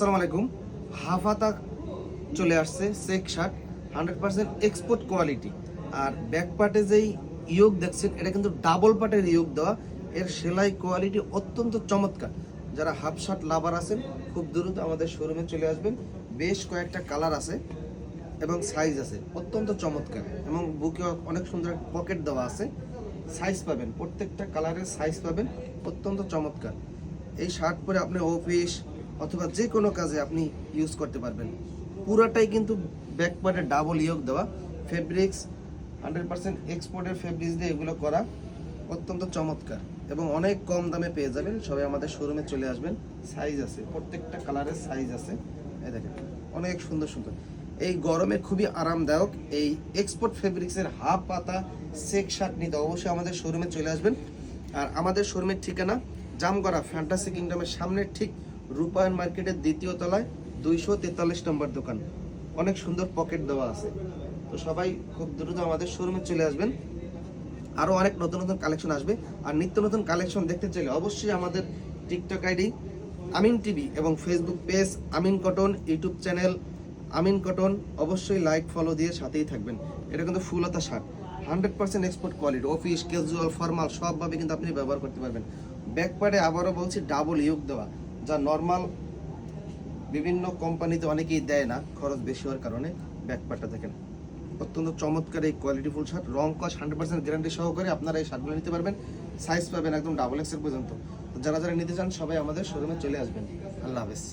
আসসালামু আলাইকুম। হাফাতা চলে আসছে check shirt hundred percent export quality আর ব্যাক পার্টে যেই ইয়োগ দেখছেন, এটা কিন্তু ডাবল পার্টের ইয়োগ দেওয়া। এর সেলাই কোয়ালিটি অত্যন্ত চমৎকার। যারা হাফ শার্ট লাভার আছেন, খুব দ্রুত আমাদের শোরুমে চলে আসবেন। বেশ কয়েকটা কালার আছে এবং সাইজ আছে, অত্যন্ত চমৎকার। এবং বুকে অনেক সুন্দর পকেট দেওয়া আছে। সাইজ পাবেন, প্রত্যেকটা কালারের সাইজ পাবেন, অত্যন্ত চমৎকার। এই শার্ট পরে আপনি অফিস অথবা যে কোনো কাজে আপনি ইউজ করতে পারবেন। পুরাটাই কিন্তু ব্যাক পার্টে ডাবল ইয়োগ দেওয়া ফেব্রিক্স হান্ড্রেড পার্সেন্ট এক্সপোর্টের ফেব্রিক্স দিয়ে এগুলো করা অত্যন্ত চমৎকার এবং অনেক কম দামে পেয়ে যাবেন। সবাই আমাদের শোরুমে চলে আসবেন। সাইজ আছে, প্রত্যেকটা কালারের সাইজ আছে। এই দেখেন, অনেক সুন্দর সুন্দর। এই গরমে খুবই আরামদায়ক এই এক্সপোর্ট ফেব্রিক্সের হাফ পাতা সেক শার্ট নিতে অবশ্যই আমাদের শোরুমে চলে আসবেন। আর আমাদের শোরুমের ঠিকানা জামগড়া ফ্যান্টাসি কিংডমের সামনে ঠিক রূপায়ণ মার্কেটের দ্বিতীয় তলায় দুইশো তেতাল্লিশ নম্বর দোকান। অনেক সুন্দর পকেট দেওয়া আছে। তো সবাই খুব দ্রুত আমাদের শোরুমে চলে আসবেন। আরও অনেক নতুন নতুন কালেকশন আসবে। আর নিত্য নতুন কালেকশন দেখতে চাইলে অবশ্যই আমাদের টিকটক আইডি, আমিন টিভি এবং Facebook page Amin cotton YouTube channel Amin cotton অবশ্যই লাইক, ফলো দিয়ে সাথেই থাকবেন। এটা কিন্তু ফুলতা shirt. Hundred percent export quality, office, casual, formal সবভাবে কিন্তু আপনি ব্যবহার করতে পারবেন। ব্যাক পার্টে আবারও বলছি, ডাবল ইউক দেওয়া। যা নর্মাল বিভিন্ন কোম্পানিতে অনেকেই দেয় না, খরচ বেশি হওয়ার কারণে ব্যাক থাকে দেখেন। অত্যন্ত চমৎকার এই কোয়ালিটি ফুল শার্ট রং কস হান্ড্রেড পার্সেন্ট গ্যারান্টি সহকারে আপনারা এই শার্টগুলো নিতে পারবেন সাইজ পাবেন একদম ডাবল এক্সেল পর্যন্ত। যারা যারা নিতে চান, সবাই আমাদের শোরুমে চলে আসবেন। আল্লাহ হাফেজ।